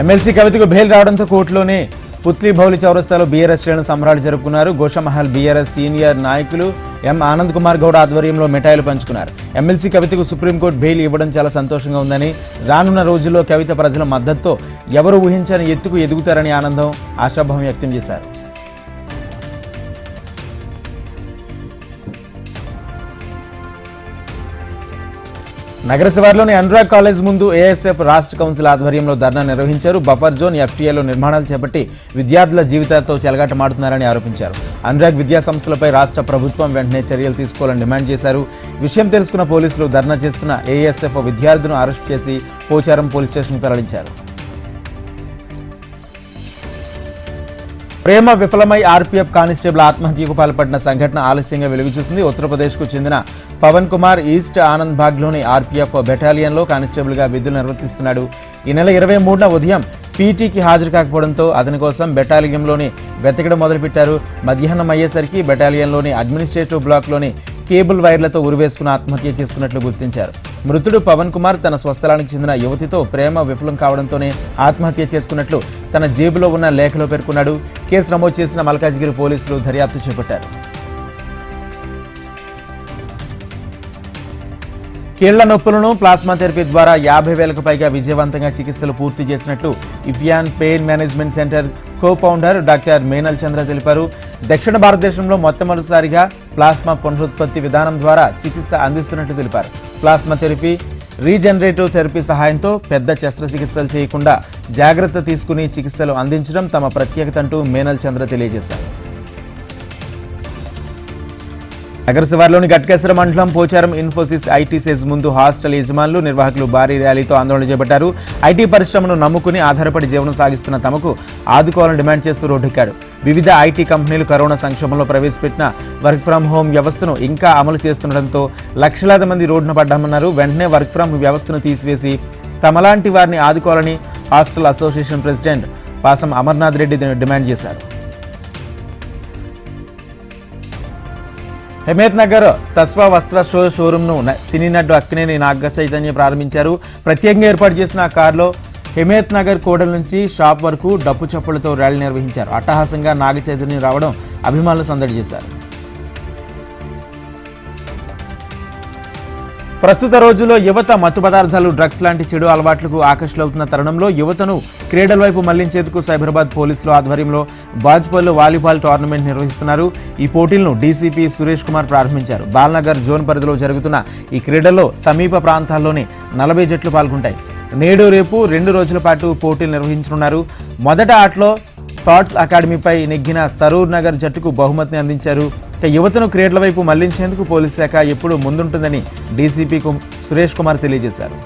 MLC కవితకు bail రావడంతో కోర్టులోనే పుత్లీ భౌలి చౌరస్తాలో బీఆర్ఎస్ శ్రేణులు సంబరాలు జరుపుకున్నారు. గోషమహల్ బీఆర్ఎస్ సీనియర్ నాయకులు ఎం ఆనంద్ కుమార్ గౌడ్ ఆధ్వర్యంలో మిఠాయిలు పంచుకున్నారు. ఎమ్మెల్సీ కవితకు సుప్రీంకోర్టు బెయిల్ ఇవ్వడం చాలా సంతోషంగా ఉందని రానున్న రోజుల్లో కవిత ప్రజల మద్దతుతో ఎవరు ఊహించని ఎత్తుకు ఎదుగుతారని ఆనందం ఆశాభావం వ్యక్తం చేశారు. నగర శివార్లోని అనురాగ్ కాలేజ్ ముందు ఏఎస్ఎఫ్ రాష్ట్ర కౌన్సిల్ ఆధ్వర్యంలో ధర్నా నిర్వహించారు. బఫర్ జోన్ ఎఫ్టీఏలో నిర్మాణాలు చేపట్టి విద్యార్థుల జీవితాలతో చెలగాటమాడుతున్నారని ఆరోపించారు. అనురాగ్ విద్యా సంస్థలపై రాష్ట్ర ప్రభుత్వం వెంటనే చర్యలు తీసుకోవాలని డిమాండ్ చేశారు. విషయం తెలుసుకున్న పోలీసులు ధర్నా చేస్తున్న ఏఎస్ఎఫ్ విద్యార్థులను అరెస్ట్ చేసి పోచారం పోలీస్ స్టేషన్కు తరలించారు. ప్రేమ విఫలమై ఆర్పీఎఫ్ కానిస్టేబుల్ ఆత్మహత్యకు పాల్పడిన సంఘటన ఆలస్యంగా వెలుగుచూసింది. ఉత్తరప్రదేశ్కు చెందిన పవన్ కుమార్ ఈస్ట్ ఆనంద్ బాగ్లోని ఆర్పీఎఫ్ బెటాలియన్లో కానిస్టేబుల్గా విధులు నిర్వర్తిస్తున్నాడు. ఈ నెల ఇరవై మూడున ఉదయం పీటీకి హాజరు కాకపోవడంతో అతని కోసం బెటాలియన్లోని వెతకడం మొదలుపెట్టారు. మధ్యాహ్నం అయ్యేసరికి బెటాలియన్లోని అడ్మినిస్ట్రేటివ్ బ్లాక్లోని కేబుల్ వైర్లతో ఉరివేసుకుని ఆత్మహత్య చేసుకున్నట్లు గుర్తించారు. మృతుడు పవన్ కుమార్ తన స్వస్థలానికి చెందిన యువతితో ప్రేమ విఫలం కావడంతోనే ఆత్మహత్య చేసుకున్నట్లు తన జేబులో ఉన్న లేఖలో పేర్కొన్నాడు. కేసు నమోదు చేసిన మల్కాజ్గిరి పోలీసులు దర్యాప్తు చేపట్టారు. కీళ్ళ నొప్పులను ప్లాస్మా థెరపీ ద్వారా యాభై వేలకు పైగా విజయవంతంగా చికిత్సలు పూర్తి చేసినట్లు ఇఫియాన్ pain management centre co founder doctor మేనల్ Chandra తెలిపారు. దక్షిణ భారతదేశంలో మొట్టమొదటిసారిగా ప్లాస్మా పునరుత్పత్తి విధానం ద్వారా చికిత్స అందిస్తున్నట్లు తెలిపారు. ప్లాస్మా థెరపీ రీజనరేటివ్ థెరపీ సహాయంతో పెద్ద శస్త్రచికిత్సలు చేయకుండా జాగ్రత్త తీసుకుని చికిత్సలు అందించడం తమ ప్రత్యేకత అంటూ మేనల్ చంద్ర తెలియజేశారు. నగర శివార్లోని గట్కేశ్వర మండలం పోచారం ఇన్ఫోసిస్ ఐటీ సెజ్ ముందు హాస్టల్ యజమానులు నిర్వాహకులు భారీ ర్యాలీతో ఆందోళన చేపట్టారు. ఐటీ పరిశ్రమను నమ్ముకుని ఆధారపడి జీవనం సాగిస్తున్న తమకు ఆదుకోవాలని డిమాండ్ చేస్తూ రోడ్డెక్కాడు వివిధ ఐటీ కంపెనీలు కరోనా సంక్షోభంలో ప్రవేశపెట్టిన వర్క్ ఫ్రం హోం వ్యవస్థను ఇంకా అమలు చేస్తుండటంతో లక్షలాది మంది రోడ్డున పడ్డామన్నారు. వెంటనే వర్క్ ఫ్రం వ్యవస్థను తీసివేసి తమలాంటి వారిని ఆదుకోవాలని హాస్టల్ అసోసియేషన్ ప్రెసిడెంట్ పాసం అమర్నాథ్ రెడ్డి డిమాండ్ చేశారు. హిమేత్ నగర్ తస్వా వస్త్ర షో షోరూమ్ను సినీ నడ్డు అక్కినేని నాగ చైతన్య ప్రారంభించారు. ప్రత్యేకంగా ఏర్పాటు చేసిన ఆ కారులో హిమేత్ నగర్ కోడల నుంచి షాప్ వరకు డప్పు చప్పులతో ర్యాలీ నిర్వహించారు. అట్టహాసంగా నాగ చైతన్య రావడం అభిమానులు సందడి చేశారు. ప్రస్తుత రోజుల్లో యువత మత్తు పదార్థాలు డ్రగ్స్ లాంటి చెడు అలవాట్లకు ఆకర్షులవుతున్న తరుణంలో యువతను క్రీడల వైపు మళ్ళించేందుకు సైబరాబాద్ పోలీసుల ఆధ్వర్యంలో బాజ్పల్లో వాలీబాల్ టోర్నమెంట్ నిర్వహిస్తున్నారు. ఈ పోటీలను డీసీపీ సురేష్ కుమార్ ప్రారంభించారు. బాల్నగర్ జోన్ పరిధిలో జరుగుతున్న ఈ క్రీడల్లో సమీప ప్రాంతాల్లోని నలభై జట్లు పాల్గొంటాయి. నేడు రేపు రెండు రోజుల పాటు పోటీలు నిర్వహించనున్నారు. మొదట ఆటలో థాట్స్ అకాడమీపై నెగ్గిన సరూర్ నగర్ జట్టుకు బహుమతిని అందించారు. ఇక యువతను క్రీడల వైపు మళ్ళించేందుకు పోలీస్ శాఖ ఎప్పుడూ ముందుంటుందని డీసీపీ సురేష్ కుమార్ తెలియజేశారు.